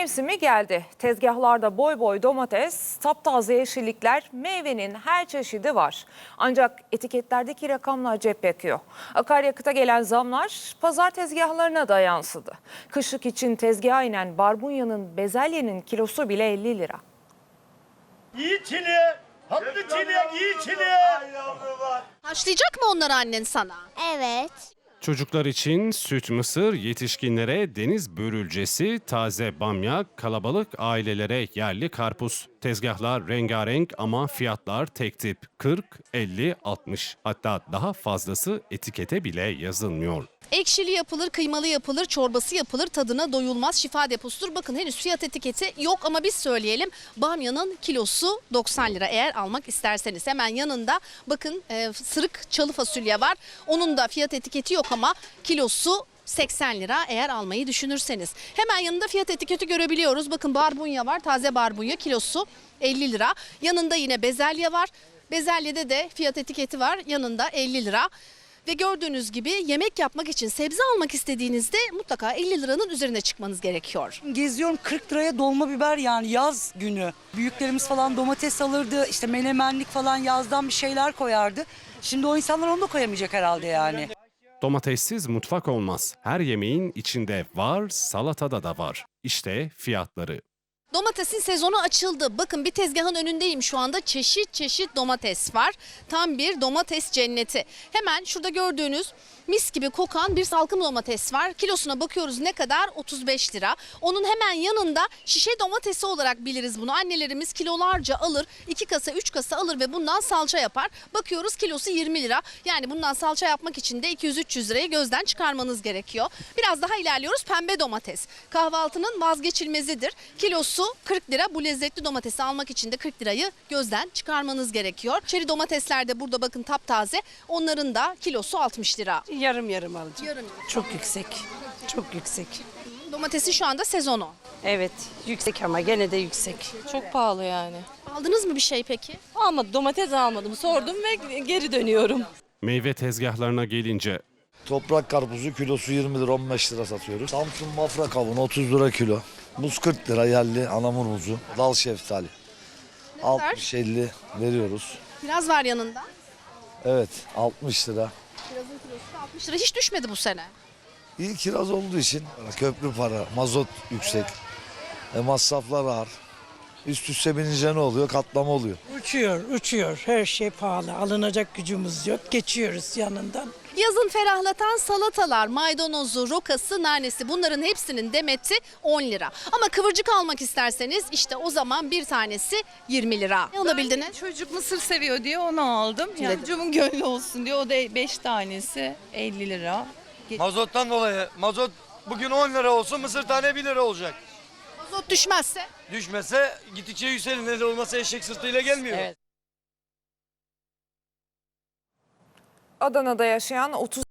mevsimi geldi. Tezgahlarda boy boy domates, taptaze yeşillikler, meyvenin her çeşidi var. Ancak etiketlerdeki rakamlar cep yakıyor. Akaryakıta gelen zamlar pazar tezgahlarına da yansıdı. Kışlık için tezgaha inen barbunyanın, bezelyenin kilosu bile 50 lira. İyi çile, tatlı çile, iyi çile. Haşlayacak mı onları annen sana? Evet. Çocuklar için süt mısır, yetişkinlere deniz börülcesi, taze bamya, kalabalık ailelere yerli karpuz. Tezgahlar rengarenk ama fiyatlar tek tip 40, 50, 60. Hatta daha fazlası etikete bile yazılmıyor. Ekşili yapılır, kıymalı yapılır, çorbası yapılır, tadına doyulmaz şifa deposudur. Bakın henüz fiyat etiketi yok ama biz söyleyelim. Bamyanın kilosu 90 lira eğer almak isterseniz. Hemen yanında bakın e, sırık çalı fasulye var. Onun da fiyat etiketi yok ama kilosu 80 lira eğer almayı düşünürseniz. Hemen yanında fiyat etiketi görebiliyoruz. Bakın barbunya var. Taze barbunya kilosu 50 lira. Yanında yine bezelye var. Bezelyede de fiyat etiketi var. Yanında 50 lira. Ve gördüğünüz gibi yemek yapmak için sebze almak istediğinizde mutlaka 50 liranın üzerine çıkmanız gerekiyor. Geziyorum 40 liraya dolma biber yani yaz günü. Büyüklerimiz falan domates alırdı işte menemenlik falan yazdan bir şeyler koyardı. Şimdi o insanlar onu da koyamayacak herhalde yani. Domatessiz mutfak olmaz. Her yemeğin içinde var, salatada da var. İşte fiyatları. Domatesin sezonu açıldı. Bakın bir tezgahın önündeyim şu anda. Çeşit çeşit domates var. Tam bir domates cenneti. Hemen şurada gördüğünüz mis gibi kokan bir salkım domates var. Kilosuna bakıyoruz ne kadar? 35 lira. Onun hemen yanında şişe domatesi olarak biliriz bunu. Annelerimiz kilolarca alır. 2 kasa 3 kasa alır ve bundan salça yapar. Bakıyoruz kilosu 20 lira. Yani bundan salça yapmak için de 200-300 lirayı gözden çıkarmanız gerekiyor. Biraz daha ilerliyoruz. Pembe domates. Kahvaltının vazgeçilmezidir. Kilosu 40 lira. Bu lezzetli domatesi almak için de 40 lirayı gözden çıkarmanız gerekiyor. Çeri domatesler de burada bakın taptaze. Onların da kilosu 60 lira. Yarım yarım alacağım. Yarım. Çok yüksek. Çok yüksek. Domatesin şu anda sezonu. Evet yüksek ama gene de yüksek. Çok pahalı yani. Aldınız mı bir şey peki? Almadım, domates almadım. Sordum ve geri dönüyorum. Meyve tezgahlarına gelince Toprak karpuzu kilosu 20 lira 15 lira satıyoruz. Samsun mafra kavunu 30 lira kilo. Muz 40 lira yerli anamur muzu. Dal şeftali. 60-50 veriyoruz. Biraz var yanında. Evet 60 lira. Kirazın kilosu da 60 lira. Hiç düşmedi bu sene. İyi kiraz olduğu için köprü para, mazot yüksek. E, masraflar ağır. Üst üste binince ne oluyor? Katlama oluyor. Uçuyor, uçuyor. Her şey pahalı. Alınacak gücümüz yok. Geçiyoruz yanından. Yazın ferahlatan salatalar, maydanozu, rokası, nanesi bunların hepsinin demeti 10 lira. Ama kıvırcık almak isterseniz işte o zaman bir tanesi 20 lira. Ne alabildiniz? Çocuk mısır seviyor diye onu aldım. Yani çocuğumun gönlü olsun diye o da 5 tanesi 50 lira. Mazottan dolayı. Mazot bugün 10 lira olsun mısır tane 1 lira olacak. Mazot düşmezse Düşmese gittikçe yükselir. Ne de olmasa eşek sırtıyla gelmiyor. Evet. Adana'da yaşayan 30